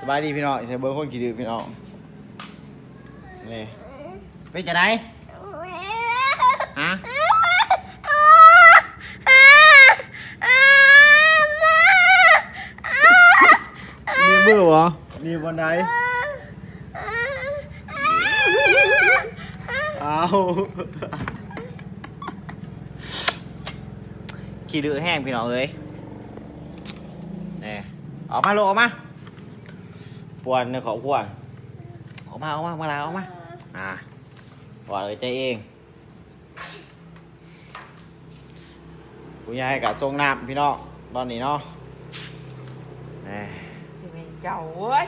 สบายดีพี่น้องใช้เบอร์คนกี่ดื้อพี่น้องนี่เป็นจะไดฮะมีมือวะมีบนไดเอาขี้ดื้อแห้งพี่น้องเอ้ยนี่ออกมาลูกออกมา ปวนในของพวกออกมาออกมามาลาออกมาอ่าปวนเลยใจเองคุณยายกับทรงน้ำพี่น้องตอนนี้เนาะแหมที่เป็นเจ้าเว้ย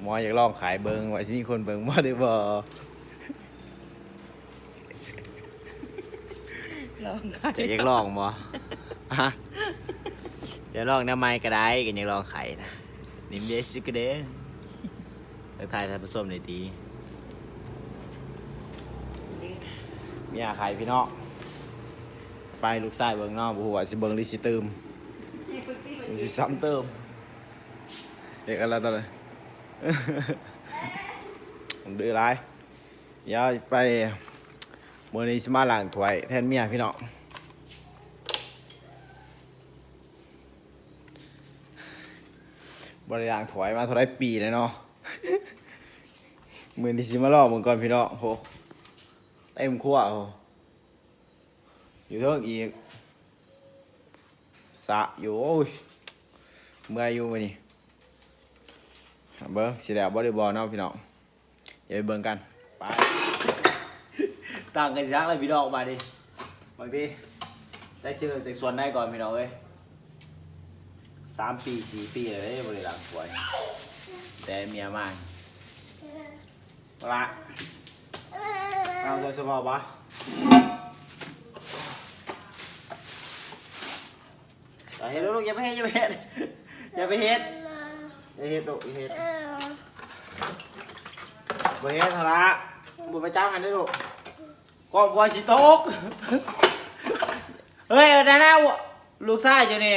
หมออยากลองขายเบิงว่าสิมีคนเบิงบ่ได้บ่ลองจะอยากลองบ่ฮะ จะลองน้ำไม้ก็ได้กันยากลองไขายนะนิมเดชิกเด้ทักทายท่านผู้ชมหน่อยดีมีอาขายพี่น้องไปลูกชายเบิงนาะบ่ฮู้ว่าสิเบิงหรือสิตืมมันสิซ้ำเติมเด็กอะไรตอนนี้ ผมดื้อไรเดี๋ยวไปเมื่อนี้สมาล้างถ้วยแทนเมียพี่น้อง บริล้างถ้วยมาเท่าไรปีเลยเนาะมือนี้สิมาลอกมึงก่อนพี่น้องโหเต็มขั้วโหอยู่เท่งอีกสะอยู่โอ้ยเมื่อยอยู่มื้อนี้เบิ้งสิแล้วบ่ได้บ่เนาะพี่น้องอย่าไปเบิ่งกันไปต่างกันซักเลยพี่น้องมาดิบางทีได้เจอจากส่วนได้ก่อนพี่น้องเอ้ย สามปีสี่ปีเลยบ่ได้ล้างถ้วย แต่เมียมาเอาละเอาตัวสมองปะอย่าเฮ็ดลูกอย่าไปเฮ็ดอย่าไปเฮ็ดอย่าไปเฮ็ดอย่าเฮ็ดลูกอย่าเฮ็ดบ่เฮ็ดเท่าละบ่ไปจ้างกันได้ลูกกอบว่สิตกเฮ้ยเออนั่นน่ะลูกชายอยู่นี่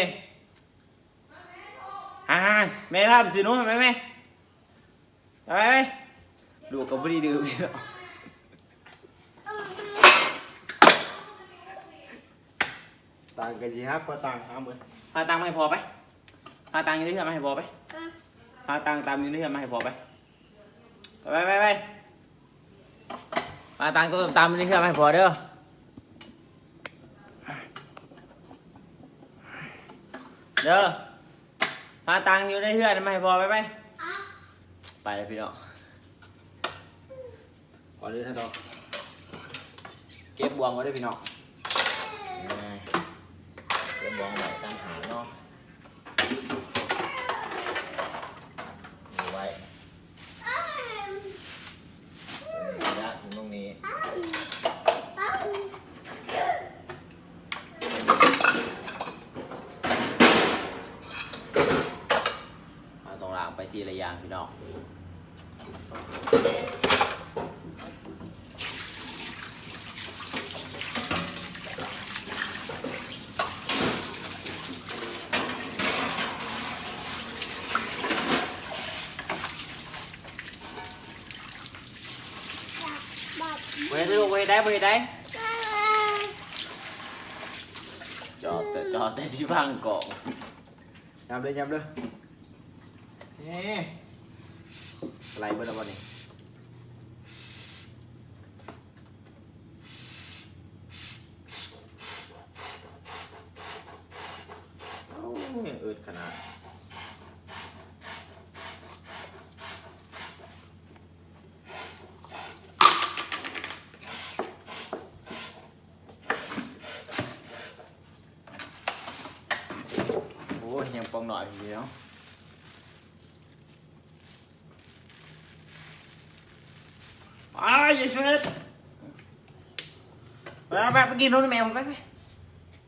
อ่าแม่พาไปซื้อหนูให้แม่แม่ไปไปไปลูกก็บ่ได้ดื้อพี่น้องต่างกันสิครับพอต่างเอามือหาตังค์มาให้พอไปหาตังค์อยู่ที่เฮือนมาให้พอไปหาตังค์ตามอยู่ที่เฮือนมาให้พอไปไปไปไปหาตังค์ตามอยู่ที่เฮือนมาให้พอเด้อเด้อ หาตังค์อยู่ในเฮือนมาให้พอไปไปไปเลยพี่น้องขอเรื่องท่านต่อเก็บบวงไว้ด้วยพี่น้องเป็นบองแบบตั้งหางเนาะดูไว้ระยะถึงตรงนี้เอาตรงรางไป ทีละอย่างพี่น้องเว้ยลูกเว้ยได้เว้ยได้จอดแต่จอดแต่สิพังก่องยำเลยยำเลย เฮ้อะไรเบิ่งแล้ววันนี้โอ้ยอึดขนาดโอ้ยยังปองหน่อยอยู่เนาะไปอย่าช่วยไปไปไปกินนมแมวไปไป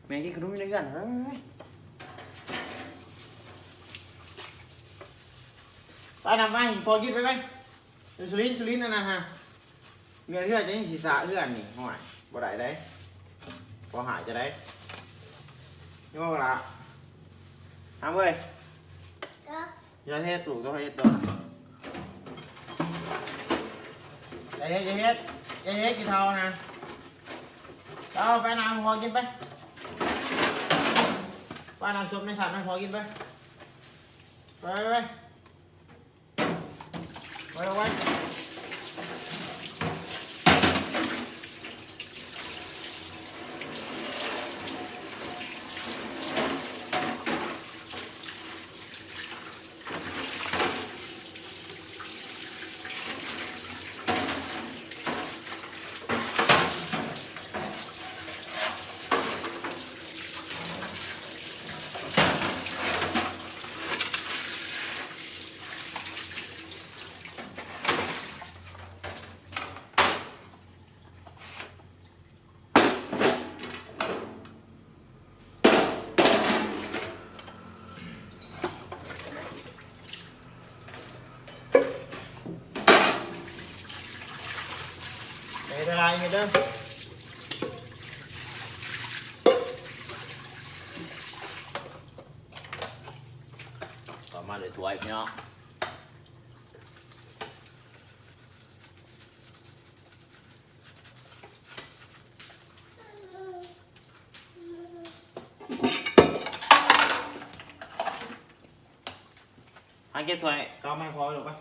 แม่กินขนมอยู่ในกันไปไปไปไปนำไปพอกินไปไปเดี๋ยวสุรินทร์สุรินทร์นั่นนะฮะเงินเพื่อนจะยังศีรษะเพื่อนนี่ห่วยบ่ได้ได้พอหายจะได้นี่ว่าเวลาทำเว้ยอย่าเฮ็ดลูกต้องเฮ็ดตัว อย่าเฮ็ดอย่าเฮ็ดอย่าเฮ็ดกี่เท่านะเอาไปน้ำพอกินไปป้าน้ำซุปในสัตว์มันพอกินไปไปไปไปไปไว้ ยพี่น้องให้เก็บถ้วยก็ไม่พอหรอกปะ